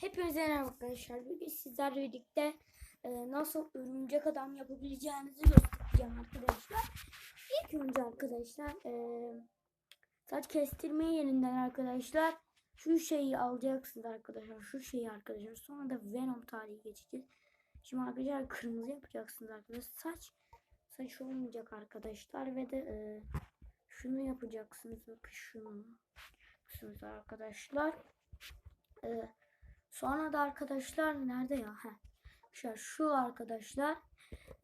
Hepinize merhaba arkadaşlar. Bugün sizlerle birlikte e, nasıl örümcek adam yapabileceğinizi göstereceğim arkadaşlar. İlk önce arkadaşlar e, saç kestirme yerinden arkadaşlar şu şeyi alacaksınız arkadaşlar. Şu şeyi arkadaşlar. Sonra da Venom tarihi geçeceğiz. Şimdi arkadaşlar kırmızı yapacaksınız arkadaşlar. Saç saç olmayacak arkadaşlar ve de e, şunu yapacaksınız. Bakın şunu. Arkadaşlar. E, Sonra da arkadaşlar nerede ya? Heh. Şu, şu arkadaşlar.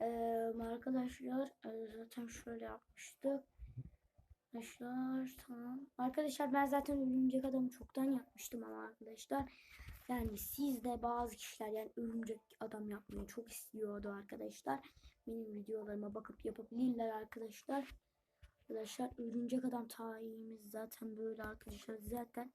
Eee arkadaşlar eee, zaten şöyle yapmıştık. Arkadaşlar tamam. Arkadaşlar ben zaten örümcek adamı çoktan yapmıştım ama arkadaşlar. Yani siz de bazı kişiler yani örümcek adam yapmayı çok istiyordu arkadaşlar. Benim videolarıma bakıp yapabilirler arkadaşlar. Arkadaşlar örümcek adam tarihimiz zaten böyle arkadaşlar. Zaten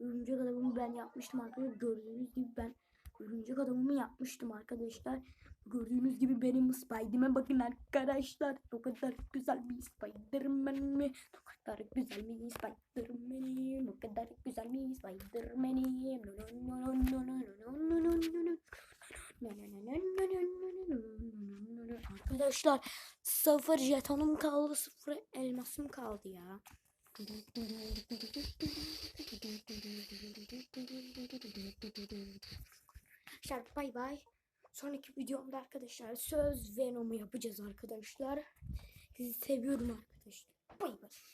örümcek adamımı ben yapmıştım arkadaşlar. Gördüğünüz gibi ben örümcek adamımı yapmıştım arkadaşlar. Gördüğünüz gibi benim Spiderman bakın arkadaşlar. O kadar güzel bir Spiderman'im. O kadar güzel bir Spiderman'im. O kadar güzel bir Spiderman'im. Arkadaşlar sıfır jetonum kaldı sıfır elmasım kaldı ya. Arkadaşlar bay bay. Sonraki videomda arkadaşlar söz Venom'u yapacağız arkadaşlar. Sizi seviyorum arkadaşlar. Bay bay.